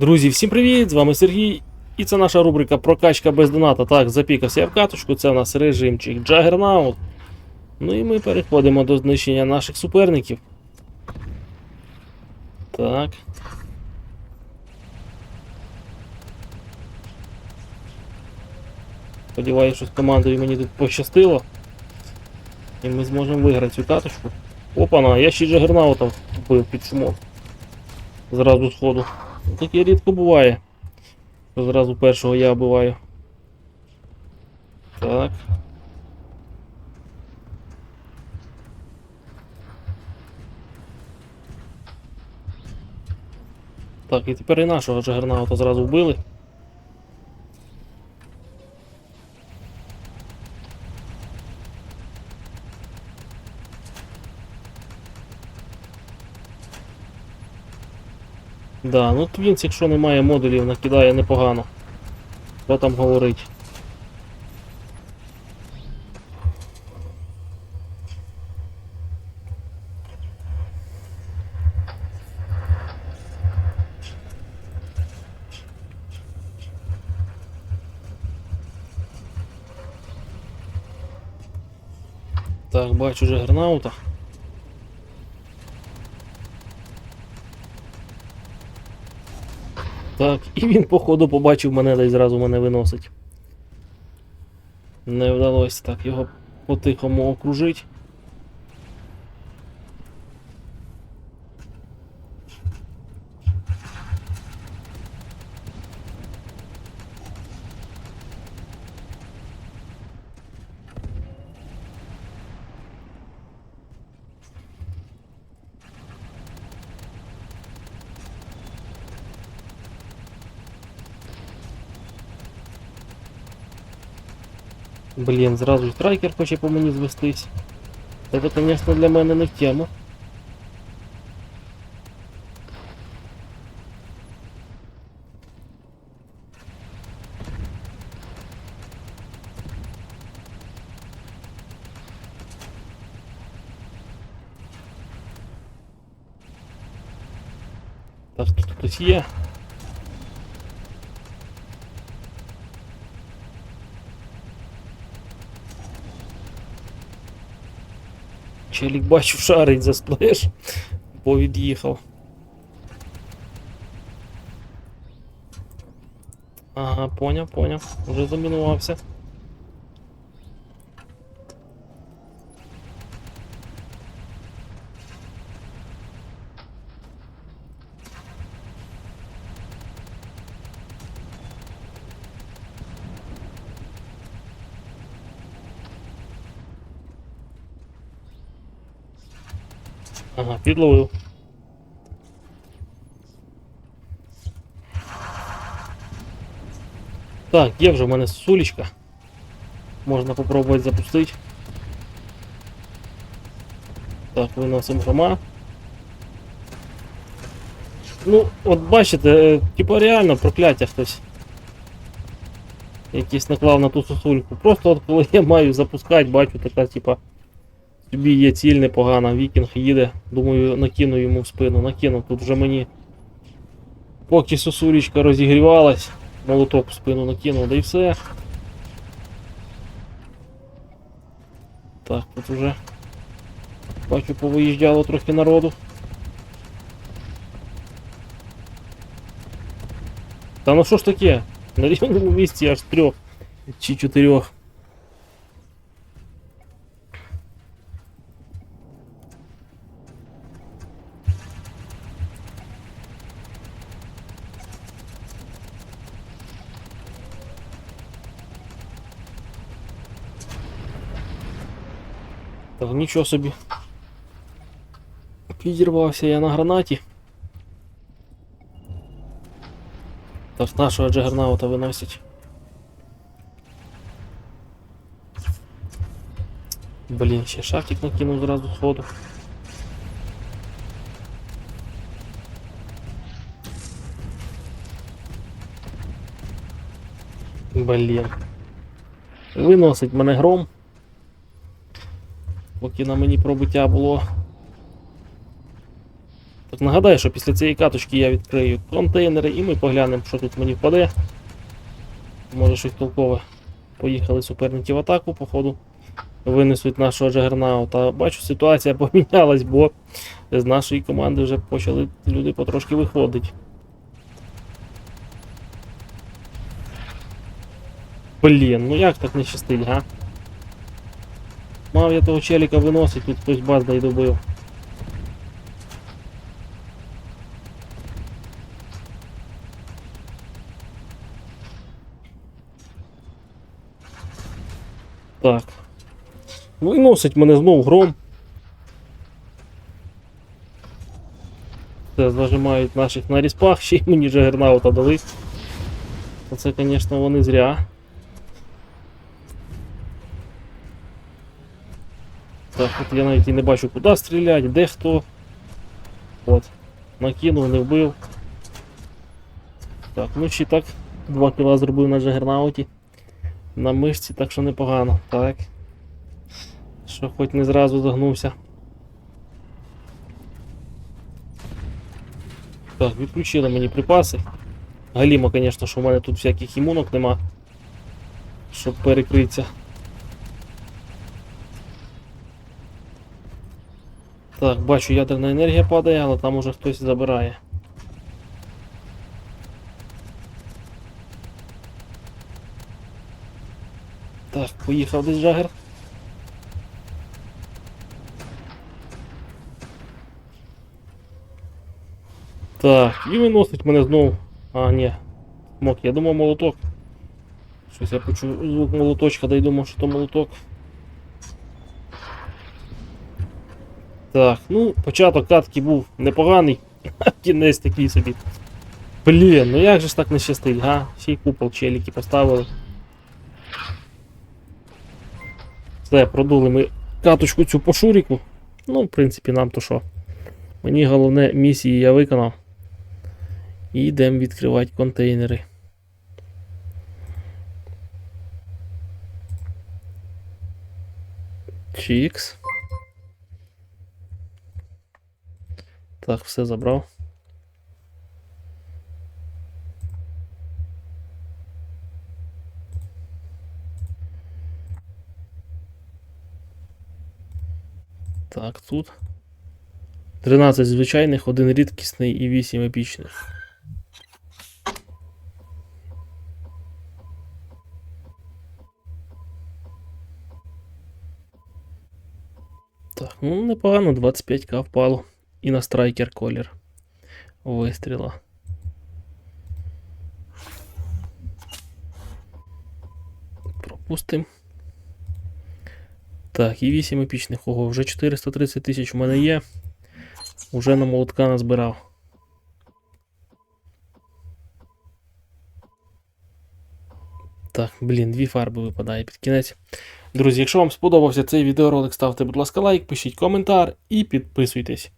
Друзі, всім привіт! З вами Сергій. І це наша рубрика Прокачка без доната. Так, запікався я в каточку, це у нас режимчик Джагернаут. Ну і ми переходимо до знищення наших суперників. Так. Сподіваюся, що з командою мені тут пощастило. І ми зможемо виграти цю каточку. Опана, я ще Джагернаута вбив під шумок. Зразу сходу. Таке рідко буває. Що зразу першого я вбиваю. Так. Так, і тепер і нашого Джагернаута зразу вбили. Да, ну Твінс, якщо немає модулів, накидає непогано. Що там говорить? Так, бачу вже гранаута. Так, і він, походу, побачив мене та й зразу мене виносить. Не вдалося так його по-тихому окружити. Блін, зразу й страйкер хоче по мені звестись. Це, звісно, для мене не в тему. Так, тут хтось є. Челік бачу шарить за сплеш, бо від'їхав. Ага, поняв, поняв. Уже замінувався. Ага, підловив. Так, є вже в мене сулечка. Можна попробувати запустити. Так, виносимо грома. Ну, от бачите, е, типа реально прокляття хтось. Якийсь наклав на ту сосульку. Просто от коли я маю запускати, бачу така, типа. Тобі є ціль непогана, вікінг їде. Думаю, накину йому в спину, накину. Тут вже мені. Поки сосулечка розігрівалась, молоток в спину накинув, да і все. Так, тут вже бачу, повиїжджало трохи народу. Та ну що ж таке? На рівному місці аж трьох чи чотирьох. Так, нічого собі. Підірвався я на гранаті. Так, нашого джагернаута виносять. Блін, ще шахтик накинув зразу сходу. Блін. Виносить мене гром. Поки на мені пробиття було Так нагадаю, що після цієї каточки я відкрию контейнери і ми поглянемо, що тут мені впаде. Може щось толкове. Поїхали суперники в атаку, походу. Винесуть нашого джагернаута. Бачу, ситуація помінялась, бо з нашої команди вже почали люди потрошки виходити. Блін, ну як так не щастить, га? Мав я того челіка виносить, тут хтось базда й добив. Так. Виносить мене знов гром. Це зажимають наших на ріспах, ще й мені джагернаута дали. То Це, звісно, вони зря. Так, от я навіть і не бачу, куди стріляти, де хто. От. Накинув, не вбив. Так, ну ще так. 2 кіла зробив на джагернауті. На мишці, так що непогано. Так. Що хоч не зразу загнувся. Так, відключили мені припаси. Галімо, звісно, що в мене тут всяких імунок нема. Щоб перекритися. Так, бачу, ядерна енергія падає, але там уже хтось забирає. Так, поїхав десь джагер. Так, і виносить мене знову. А, ні. Мок, я думав молоток. Щось я почув звук молоточка, да й думав, що то молоток. Так, ну, початок катки був непоганий, а кінець такий собі. Блін, ну як же ж так не щастить, га? Ще й купол челіки поставили. Все, продули ми каточку цю по шуріку. Ну, в принципі, нам то що. Мені головне місії я виконав. І йдемо відкривати контейнери. Чікс. Так, все забрав. Так, тут. 13 звичайних, один рідкісний і 8 епічних. Так, ну непогано, 25к впало. І на страйкер колір. Вистріла. Пропустим. Так, і 8 епічних. Ого, вже 430 тисяч у мене є. Уже на молотка назбирав. Так, блін, дві фарби випадає під кінець. Друзі, якщо вам сподобався цей відеоролик, ставте, будь ласка, лайк, пишіть коментар і підписуйтесь.